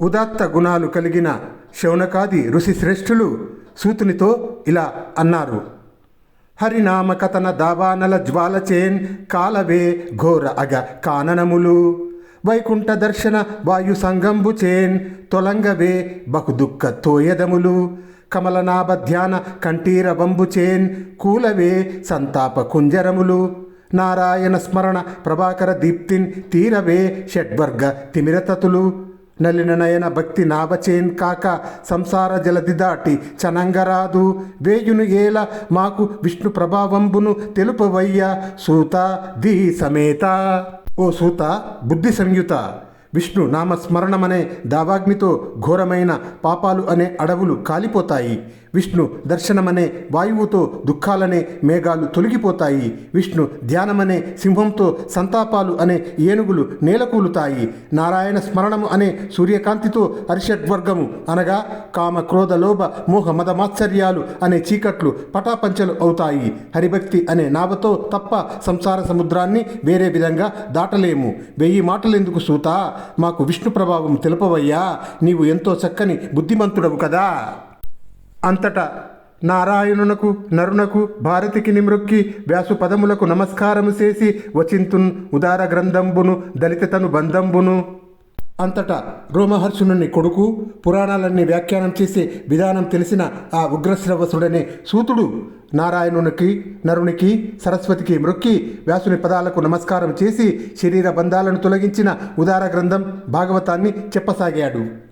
ఉదాత్త గుణాలు కలిగిన శౌనకాది ఋషి శ్రేష్ఠులు సూతునితో ఇలా అన్నారు. హరినామ కథన దావానల జ్వాలచేన్ కాలవే ఘోర అగ కాననములు. వైకుంఠ దర్శన వాయు సంగంబు చేన్ తొలంగవే బహుదుఃఖ తోయదములు. కమలనాభ ధ్యాన కంఠీరవంబు చేన్ కూలవే సంతాప కుంజరములు. నారాయణ స్మరణ ప్రభాకర దీప్తిన్ తీరవే షడ్వర్గ తిమిరతతులు. నలిన నయన భక్తి నావచేన్ కాక సంసార జలది దాటి చనంగరాదు. వేయును ఏల మాకు విష్ణు ప్రభావంబును తెలుపవయ్య. సూత ది సమేత. ఓ సూత బుద్ధి సంయుత విష్ణు నామస్మరణమనే దావాగ్నితో ఘోరమైన పాపాలు అనే అడవులు కాలిపోతాయి. విష్ణు దర్శనమనే వాయువుతో దుఃఖాలనే మేఘాలు తొలగిపోతాయి. విష్ణు ధ్యానమనే సింహంతో సంతాపాలు అనే ఏనుగులు నేలకూలుతాయి. నారాయణ స్మరణము అనే సూర్యకాంతితో అరిషడ్వర్గము అనగా కామ క్రోధ లోభ మోహ మదమాత్సర్యాలు అనే చీకట్లు పటాపంచలు అవుతాయి. హరిభక్తి అనే నావతో తప్ప సంసార సముద్రాన్ని వేరే విధంగా దాటలేము. వెయ్యి మాటలెందుకు సూత? మాకు విష్ణు ప్రభావం తెలుపవయ్యా. నీవు ఎంతో చక్కని బుద్ధిమంతుడవు కదా. అంతటా నారాయణునకు నరునకు భారతికి నిమృక్కి వ్యాసు పదములకు నమస్కారము చేసి వచింతున్ ఉదార గ్రంథంబును దళితతను బంధంబును. అంతటా రోమహర్షునుని కొడుకు పురాణాలన్నీ వ్యాఖ్యానం చేసే విధానం తెలిసిన ఆ ఉగ్రశ్రవసుడనే సూతుడు నారాయణునికి నరునికి సరస్వతికి మృక్కి వ్యాసుని పదాలకు నమస్కారం చేసి శరీర బంధాలను తొలగించిన ఉదార గ్రంథం భాగవతాన్ని చెప్పసాగాడు.